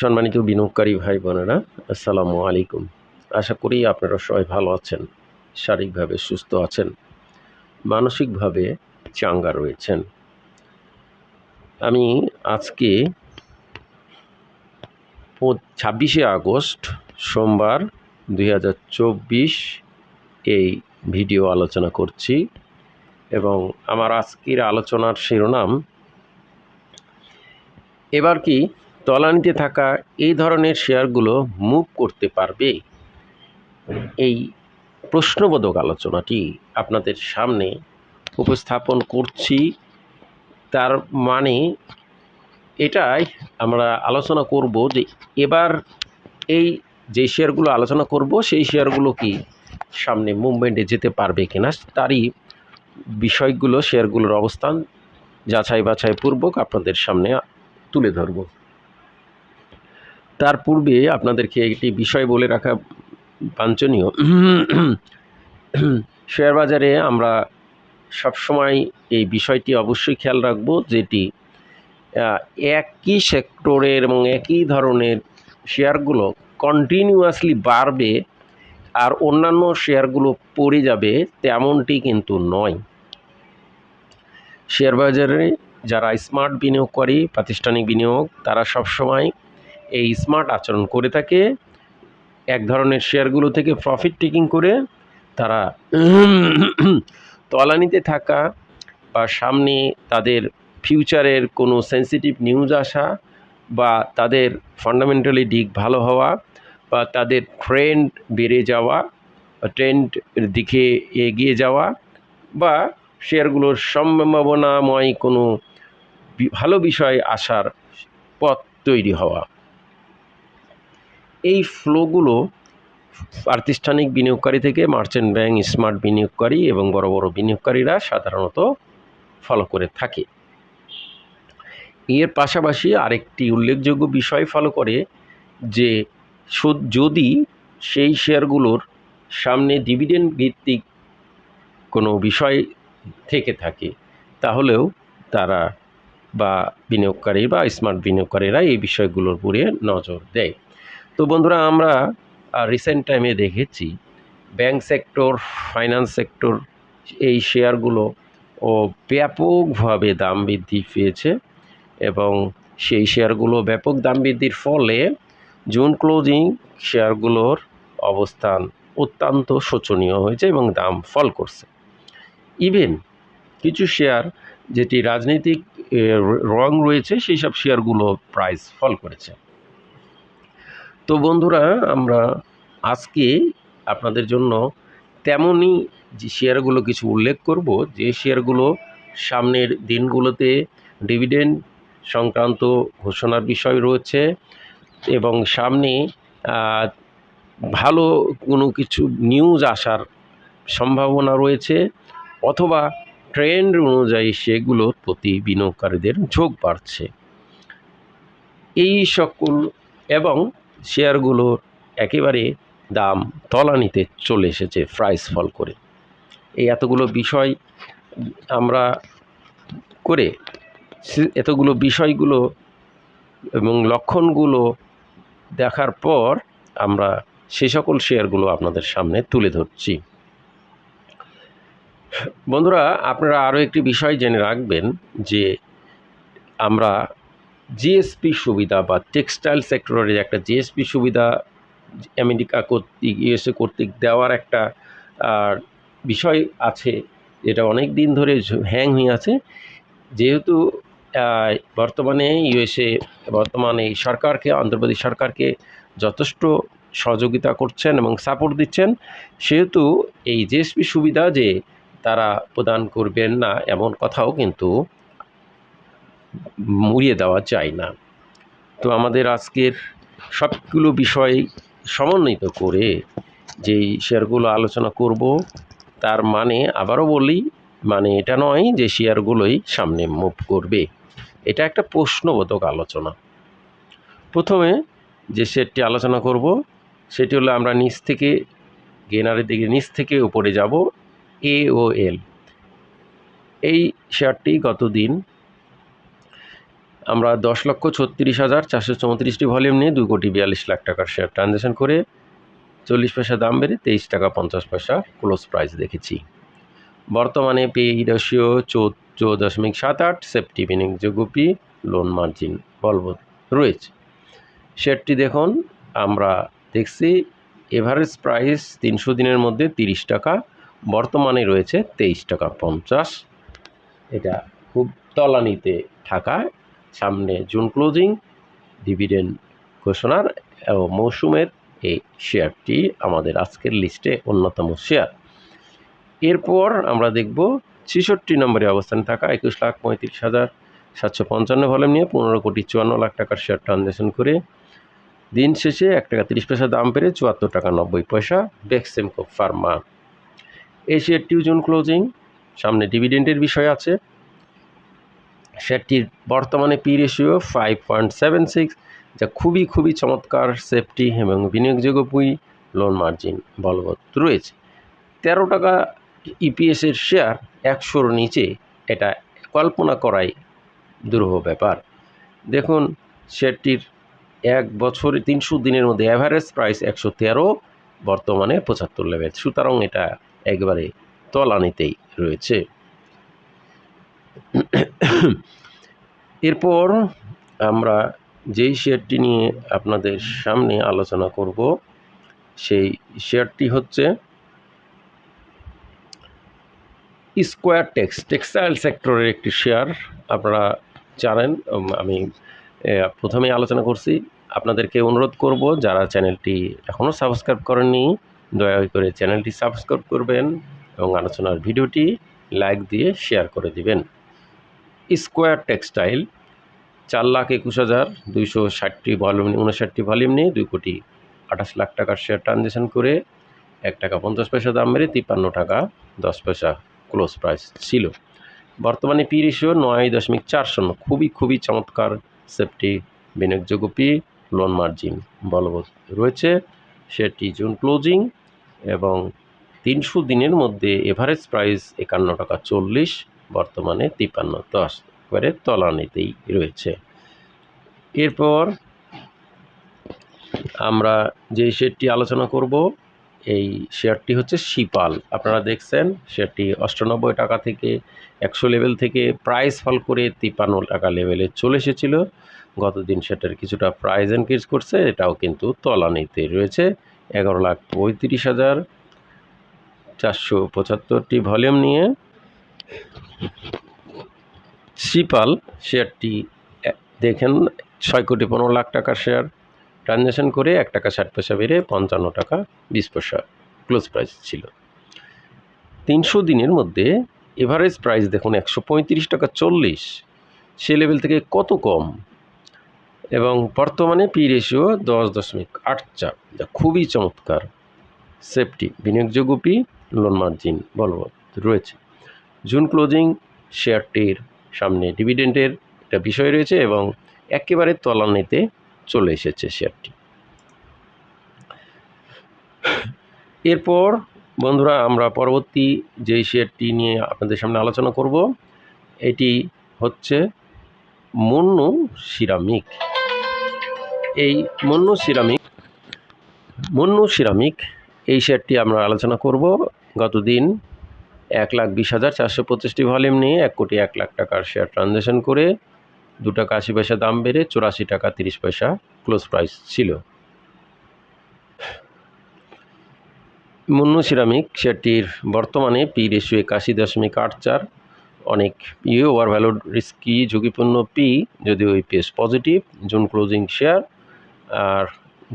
সম্মানিত বিনিয়োগকারী ভাই বোনেরা, আসসালামু আলাইকুম। আশা করি আপনারা সবাই ভালো আছেন, শারীরিকভাবে সুস্থ আছেন, মানসিকভাবে চাঙ্গা রয়েছেন। আমি আজকে ছাব্বিশে আগস্ট সোমবার দু হাজার চব্বিশ এই ভিডিও আলোচনা করছি এবং আমার আজকের আলোচনার শিরোনাম, এবার কি তলানিতে থাকা এই ধরনের শেয়ারগুলো মুভ করতে পারবে? এই প্রশ্নবোধক আলোচনাটি আপনাদের সামনে উপস্থাপন করছি। তার মানে এটাই আমরা আলোচনা করব যে এবার এই যে শেয়ারগুলো আলোচনা করব, সেই শেয়ারগুলো কি সামনে মুভমেন্টে যেতে পারবে কিনা তারই বিষয়গুলো, শেয়ারগুলোর অবস্থান যাচাই বাছাই পূর্বক আপনাদের সামনে তুলে ধরব। তার পূর্বে আপনাদেরকে একটি বিষয় বলে রাখা বাঞ্ছনীয়। শেয়ার বাজারে আমরা সবসময় এই বিষয়টি অবশ্যই খেয়াল রাখব যেটি একই সেক্টরের এবং একই ধরনের শেয়ারগুলো কন্টিনিউয়াসলি বাড়বে আর অন্যান্য শেয়ারগুলো পড়ে যাবে তেমনটি কিন্তু নয়। শেয়ার বাজারে যারা স্মার্ট বিনিয়োগ করে, প্রাতিষ্ঠানিক বিনিয়োগ, তারা সবসময় এই স্মার্ট আচরণ করে থাকে। এক ধরনের শেয়ারগুলো থেকে প্রফিট টেকিং করে তারা তলানিতে থাকা বা সামনে তাদের ফিউচারের কোনো সেন্সিটিভ নিউজ আসা বা তাদের ফান্ডামেন্টালি দিক ভালো হওয়া বা তাদের ট্রেন্ড বেড়ে যাওয়া ট্রেন্ড দিকে এগিয়ে যাওয়া বা শেয়ারগুলোর সম্ভাবনাময় কোনো ভালো বিষয় আসার পথ তৈরি হওয়া। এই ফ্লোগুলো প্রাতিষ্ঠানিক বিনিয়োগকারী থেকে মার্চেন্ট ব্যাংক, স্মার্ট বিনিয়োগকারী এবং বড় বড় বিনিয়োগকারীরা সাধারণত ফলো করে থাকে। এর পাশাপাশি আরেকটি উল্লেখযোগ্য বিষয় ফলো করে যে যদি সেই শেয়ারগুলোর সামনে ডিভিডেন্ড ভিত্তিক কোনো বিষয় থেকে থাকে, তাহলেও তারা বা বিনিয়োগকারী বা স্মার্ট বিনিয়োগকারীরা এই বিষয়গুলোর উপরে নজর দেয়। তো বন্ধুরা, আমরা রিসেন্ট টাইমে দেখেছি ব্যাংক সেক্টর ফাইন্যান্স সেক্টর এই শেয়ারগুলো ও ব্যাপকভাবে দাম বৃদ্ধি পেয়েছে এবং সেই শেয়ারগুলো ব্যাপক দাম বৃদ্ধির ফলে জুন ক্লোজিং শেয়ারগুলোর অবস্থান অত্যন্ত শোচনীয় হয়েছে এবং দাম ফল করছে। ইভেন কিছু শেয়ার যেটি রাজনৈতিক রং রয়েছে, সেই সব শেয়ারগুলো প্রাইস ফল করেছে। তো বন্ধুরা, আমরা আজকে আপনাদের জন্য তেমনই যে শেয়ারগুলো কিছু উল্লেখ করব, যে শেয়ারগুলো সামনের দিনগুলোতে ডিভিডেন্ড সংক্রান্ত ঘোষণার বিষয় রয়েছে এবং সামনে ভালো কোনো কিছু নিউজ আসার সম্ভাবনা রয়েছে অথবা ট্রেন্ড অনুযায়ী সেগুলোর প্রতি বিনিয়োগকারীদের ঝোঁক বাড়ছে। এই সকল এবং শেয়ারগুলোর একেবারে দাম তলানিতে চলে এসেছে প্রাইস ফল করে। এই এতগুলো বিষয় আমরা করে এতগুলো বিষয়গুলো এবং লক্ষণগুলো দেখার পর আমরা সে সকল শেয়ারগুলো আপনাদের সামনে তুলে ধরছি। বন্ধুরা, আপনারা আরও একটি বিষয় জেনে রাখবেন যে আমরা জিএসপি সুবিধা বা টেক্সটাইল সেক্টরের একটা জিএসপি সুবিধা আমেরিকা কর্তৃক, ইউএসএ কর্তৃক দেওয়ার একটা বিষয় আছে, যেটা অনেক দিন ধরে হ্যাং হয়ে আছে। যেহেতু বর্তমানে ইউএসএ, বর্তমানে সরকারকে, অন্ধ্রপ্রদেশ সরকারকে যথেষ্ট সহযোগিতা করছেন এবং সাপোর্ট দিচ্ছেন। সেহেতু এই জিএসপি সুবিধা যে তারা প্রদান করবেন না, এমন কথাও কিন্তু মুড়িয়ে দেওয়া যায় না। তো আমাদের আজকের সবগুলো বিষয় সমন্বিত করে যেই শেয়ারগুলো আলোচনা করব, তার মানে আবারও বলি মানে এটা নয় যে শেয়ারগুলোই সামনে মুভ করবে। এটা একটা প্রশ্নবোধক আলোচনা। প্রথমে যে শেয়ারটি আলোচনা করব, সেটি হলো আমরা নিচ থেকে, গেনারের দিকে নিচ থেকে উপরে যাব এ ও এল এই শেয়ারটি গত দিন আমরা দশ লক্ষ ছত্রিশ হাজার চারশো চৌত্রিশটি ভলিউম নিয়ে দু কোটি বিয়াল্লিশ লাখ টাকার শেয়ার ট্রানজ্যাকশন করে চল্লিশ পয়সা দাম বেড়ে তেইশ টাকা পঞ্চাশ পয়সা ক্লোজ প্রাইস দেখেছি। বর্তমানে পে রেশিও চৌদ্দ দশমিক সাত আট সেফটি বিনিয়োগযোগ্য পি লোন মার্জিন বলবৎ রয়েছে। শেয়ারটি দেখুন, আমরা দেখছি এভারেজ প্রাইস তিনশো দিনের মধ্যে তিরিশ টাকা, বর্তমানে রয়েছে তেইশ টাকা পঞ্চাশ। এটা খুব তলানিতে থাকায় সামনে জুন ক্লোজিং ডিভিডেন্ড ঘোষণার মৌসুমের এই শেয়ারটি আমাদের আজকের লিস্টে অন্যতম শেয়ার এরপর আমরা দেখব ছেষট্টি নম্বরে অবস্থানে থাকা একুশ লাখ পঁয়ত্রিশ হাজার সাতশো পঞ্চান্ন ভলিউম নিয়ে পনেরো কোটি চুয়ান্ন লাখ টাকার শেয়ার ট্রানজ্যাকশন করে দিন শেষে এক টাকা তিরিশ পয়সা দাম পেরে চুয়াত্তর টাকা নব্বই পয়সা বেক্সেমকো ফার্মা এই শেয়ারটিও জুন ক্লোজিং সামনে ডিভিডেন্ডের বিষয় আছে। শেয়ারটির বর্তমানে P ratio five point seven six যা খুবই খুবই চমৎকার সেফটি এবং বিনিয়োগযোগ্য পুঁই লোন মার্জিন বলবৎ রয়েছে। তেরো টাকা ইপিএসের শেয়ার একশোর নিচে, এটা কল্পনা করাই দুরূহ ব্যাপার। দেখুন শেয়ারটির এক বছরে তিনশো দিনের মধ্যে অ্যাভারেজ প্রাইস একশো তেরো, বর্তমানে পঁচাত্তর লেভেল সুতরাং এটা একবারে তলানিতেই রয়েছে। এরপর আমরা যেই শেয়ারটি নিয়ে আপনাদের সামনে আলোচনা করব, সেই শেয়ারটি হচ্ছে স্কোয়ার টেক্স টেক্সটাইল সেক্টরের একটি শেয়ার। আপনারা জানেন আমি প্রথমে আলোচনা করছি। আপনাদেরকে অনুরোধ করব, যারা চ্যানেলটি এখনও সাবস্ক্রাইব করেননি, দয়া করে চ্যানেলটি সাবস্ক্রাইব করবেন এবং আলোচনার ভিডিওটি লাইক দিয়ে শেয়ার করে দিবেন। স্কোয়ার টেক্সটাইল, চার লাখ একুশ হাজার দুইশো ষাটটি ভলিউম, উনষাটটি ভলিউম নিয়ে দুই কোটি আঠাশ লাখ টাকার শেয়ার ট্রানজ্যাকশন করে এক টাকা পঞ্চাশ পয়সা দাম মেরে তিপ্পান্ন টাকা দশ পয়সা ক্লোজ প্রাইস ছিল। বর্তমানে পি রেশিও নয় দশমিক চার শূন্য। খুবই খুবই চমৎকার সেফটি বিনিয়োগযোগ্য পি লোন মার্জিন বলবৎ রয়েছে। সেটি জুন ক্লোজিং এবং তিনশো দিনের মধ্যে এভারেজ প্রাইস একান্ন টাকা চল্লিশ বর্তমানে তিপ্পান্ন। দশ করে তলানিতেই রয়েছে। এরপর আমরা যে শেয়ারটি আলোচনা করব, এই শেয়ারটি হচ্ছে শিপাল। আপনারা দেখছেন, শেয়ারটি অষ্টানব্বই টাকা থেকে একশো লেভেল থেকে প্রাইস ফল করে তিপ্পান্ন টাকা লেভেলে চলে এসেছিল। গতদিন সেটার কিছুটা প্রাইস এনক্রিজ করছে, এটাও কিন্তু তলানিতে রয়েছে। এগারো লাখ পঁয়ত্রিশ হাজার চারশো পঁচাত্তরটি ভলিউম নিয়ে সিপাল শেয়ারটি দেখেন, ছয় কোটি পনেরো লাখ টাকার শেয়ার ট্রানজ্যাকশন করে এক টাকা ষাট পয়সা বেড়ে পঞ্চান্ন টাকা বিশ পয়সা ক্লোজ প্রাইস ছিল। তিনশো দিনের মধ্যে এভারেজ প্রাইস দেখুন একশো পঁয়ত্রিশ টাকা চল্লিশ সে লেভেল থেকে কত কম? এবং বর্তমানে পি রেশিও দশ দশমিক আট চার, যা খুবই চমৎকার। সেফটি বিনিয়োগযোগ্য পি লোন মার্জিন বলবৎ রয়েছে। জুন ক্লোজিং শেয়ারটির সামনে ডিভিডেন্টের একটা বিষয় রয়েছে এবং একেবারে তলানিতে চলে এসেছে শেয়ারটি। এরপর বন্ধুরা আমরা পরবর্তী যেই শেয়ারটি নিয়ে আপনাদের সামনে আলোচনা করব, এটি হচ্ছে মন্নু সিরামিক। এই মন্নু সিরামিক মন্নু সিরামিক, এই শেয়ারটি আমরা আলোচনা করব গতদিন এক লাখ বিশ হাজার চারশো পঁচিশটি ভলিউম নিয়ে এক কোটি এক লাখ টাকার শেয়ার ট্রানজ্যাকশন করে দু টাকা আশি পয়সা দাম বেড়ে চুরাশি টাকা তিরিশ পয়সা ক্লোজ প্রাইস ছিল। মুন্নু সিরামিক শেয়ারটির বর্তমানে পি রেশিও একাশি দশমিক আট চার। অনেক ইয়ে ওভার ভ্যালুড রিস্কি ঝুঁকিপূর্ণ পি যদিও ইপিএস পজিটিভ জুন ক্লোজিং শেয়ার আর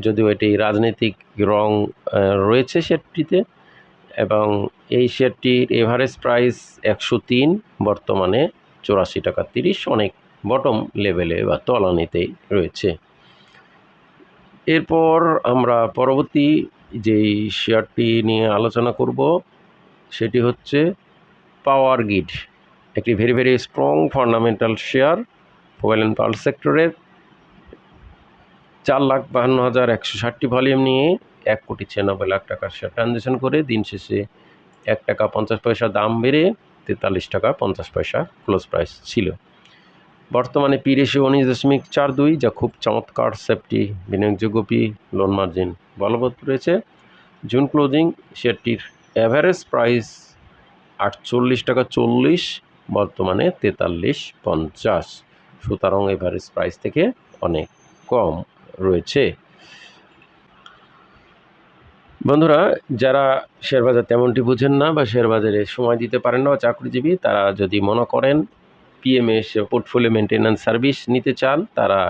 যদিও এটি রাজনৈতিক রং রয়েছে শেয়ারটিতে, এবং এই শেয়ারটির এভারেজ প্রাইস একশো তিন, বর্তমানে চৌরাশি টাকা তিরিশ, অনেক বটম লেভেলে বা তলানিতেই রয়েছে। এরপর আমরা পরবর্তী যেই শেয়ারটি নিয়ে আলোচনা করব, সেটি হচ্ছে পাওয়ার গিড একটি very very strong fundamental share mobile and power সেক্টরের চার লাখ বাহান্ন হাজার একশো ষাটটি ভলিউম নিয়ে এক কোটি ছিয়ানব্বই লাখ টাকার শেয়ার ট্রানজ্যাকশন করে দিন শেষে এক টাকা পঞ্চাশ পয়সা দাম বেড়ে তেতাল্লিশ টাকা পঞ্চাশ পয়সা ক্লোজ প্রাইস ছিল। বর্তমানে পি রেশিও উনিশ দশমিক চার দুই, যা খুব চমৎকার সেফটি, বিনিয়োগযোগ্য পি লোন মার্জিন বলবৎ রয়েছে। জুন ক্লোজিং শেয়ারটির অ্যাভারেজ প্রাইস আটচল্লিশ টাকা চল্লিশ, বর্তমানে তেতাল্লিশ পঞ্চাশ। সুতরাং এভারেজ প্রাইস থেকে অনেক কম রয়েছে। বন্ধুরা, যারা শেয়ার বাজার তেমনটি বুঝেন না বা শেয়ার বাজারে সময় দিতে পারেন না বা চাকরিজীবী, তারা যদি মনে করেন পিএমএস পোর্টফোলিও মেনটেন্যান্স সার্ভিস নিতে চান, তারা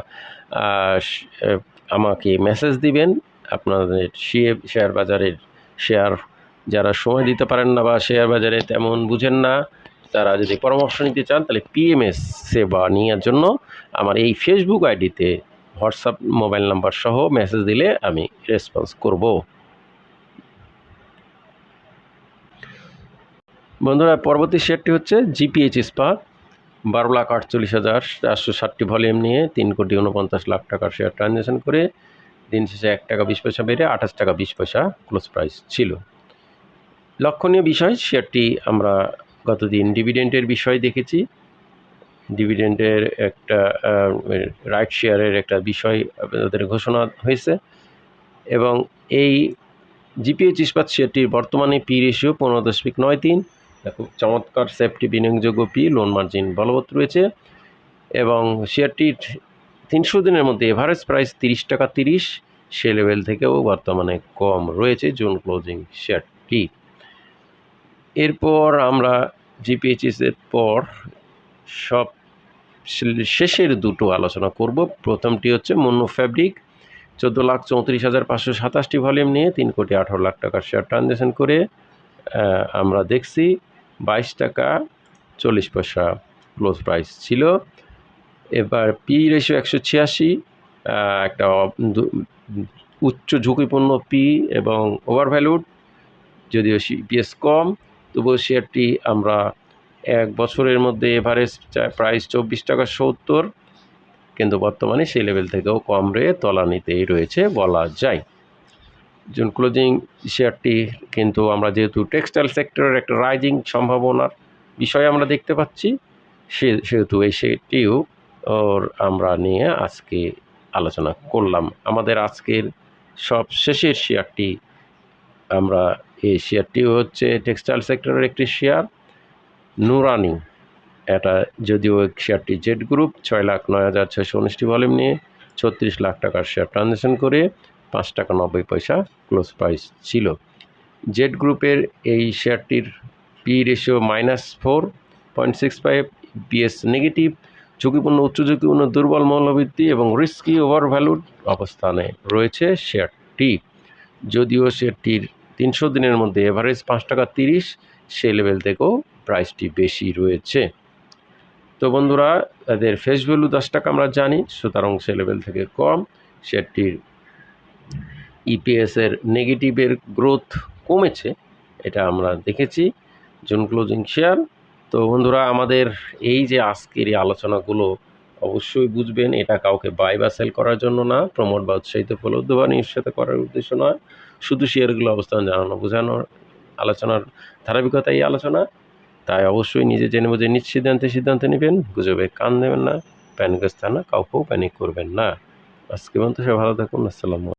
আমাকে মেসেজ দিবেন। আপনাদের শেয়ার বাজারের শেয়ার যারা সময় দিতে পারেন না বা শেয়ার বাজারে তেমন বুঝেন না, তারা যদি পরামর্শ নিতে চান, তাহলে পিএমএস সেবা নেওয়ার জন্য আমার এই ফেসবুক আইডিতে হোয়াটসঅ্যাপ মোবাইল নাম্বার সহ মেসেজ দিলে আমি রেসপন্স করব। বন্ধুরা, পরবর্তী শেয়ারটি হচ্ছে জিপিএইচ ইস্পাত বারো লাখ আটচল্লিশ হাজার চারশো ষাটটি ভলিউম নিয়ে তিন কোটি উনপঞ্চাশ লাখ টাকার শেয়ার ট্রানজ্যাকশন করে দিন শেষে এক টাকা বিশ পয়সা বেড়ে আঠাশ টাকা বিশ পয়সা ক্লোজ প্রাইস ছিল। লক্ষণীয় বিষয়, শেয়ারটি আমরা গতদিন ডিভিডেন্টের বিষয় দেখেছি। ডিভিডেন্টের একটা রাইট শেয়ারের একটা বিষয় ওদের ঘোষণা হয়েছে এবং এই জিপিএইচ ইস্পাত শেয়ারটির বর্তমানে পি রেশিও পনেরো দশমিক নয় তিন চমৎকার সেফটি বিনিয়োগযোগ্য পি লোন মার্জিন বলবৎ রয়েছে এবং শেয়ারটির তিনশো দিনের মধ্যে এভারেজ প্রাইস তিরিশ টাকা তিরিশ সে লেভেল থেকেও বর্তমানে কম রয়েছে জুন ক্লোজিং শেয়ারটি এরপর আমরা জিপিএইচএসের পর সব শেষের দুটো আলোচনা করব। প্রথমটি হচ্ছে মন্য ফ্যাব্রিক চোদ্দ লাখ চৌত্রিশ হাজার পাঁচশো সাতাশটি ভলিউম নিয়ে তিন কোটি আঠারো লাখ টাকার শেয়ার ট্রানজ্যাকশন করে আমরা দেখছি বাইশ টাকা চল্লিশ পয়সা ক্লোজ প্রাইস ছিল। এবার পি রেশিও একশো ছিয়াশি একটা উচ্চ ঝুঁকিপূর্ণ পি এবং ওভার ভ্যালুড যদিও সিপিএস কম, তবুও শেয়ারটি আমরা এক বছরের মধ্যে এভারেজ প্রাইস চব্বিশ টাকা সত্তর, কিন্তু বর্তমানে সেই লেভেল থেকেও কম রে তলানিতেই রয়েছে বলা যায়। জুন ক্লোজিং শেয়ারটি কিন্তু আমরা যেহেতু টেক্সটাইল সেক্টরের একটা রাইজিং সম্ভাবনার বিষয় আমরা দেখতে পাচ্ছি, সে, সেহেতু এই শেয়ারটিও ওর আমরা নিয়ে আজকে আলোচনা করলাম। আমাদের আজকের সব শেষের শেয়ারটি আমরা এই শেয়ারটিও হচ্ছে টেক্সটাইল সেক্টরের একটি শেয়ার নুরানি এটা যদিও শেয়ারটি জেড গ্রুপ ছয় লাখ নয় হাজার ছয়শো উনিশটি ভলিউম নিয়ে ছত্রিশ লাখ টাকার শেয়ার ট্রানজ্যাকশন করে পাঁচ টাকা নব্বই পয়সা ক্লোজ প্রাইস ছিল। জেড গ্রুপের এই শেয়ারটির P ratio minus four point six five BS negative ঝুঁকিপূর্ণ, উচ্চ ঝুঁকিপূর্ণ, দুর্বল মূল্যবৃদ্ধি এবং রিস্কি ওভার ভ্যালুড অবস্থানে রয়েছে শেয়ারটি। যদিও শেয়ারটির তিনশো দিনের মধ্যে এভারেজ পাঁচ টাকা তিরিশ সে লেভেল থেকেও প্রাইসটি বেশি রয়েছে। তো বন্ধুরা এদের ফেস ভ্যালু দশ টাকা আমরা জানি, সুতরাং সে লেভেল থেকে কম, শেয়ারটির ইপিএসের নেগেটিভের গ্রোথ কমেছে, এটা আমরা দেখেছি, জুন ক্লোজিং শেয়ার তো বন্ধুরা, আমাদের এই যে আজকের এই আলোচনাগুলো অবশ্যই বুঝবেন, এটা কাউকে বাই বা সেল করার জন্য না প্রমোট বা উৎসাহিত উপলব্ধ বা নিশ্চিত করার উদ্দেশ্য নয়। শুধু শেয়ারগুলো অবস্থান জানানো, বোঝানোর, আলোচনার ধারাবাহিকতা এই আলোচনা। তাই অবশ্যই নিজে জেনে বুঝে নিজ সিদ্ধান্তে সিদ্ধান্ত নেবেন, গুজবে কান দেবেন না প্যানিক স্থানা কাউকেও প্যানিক করবেন না। আজকে পর্যন্ত সে ভালো থাকুন, আসসালামু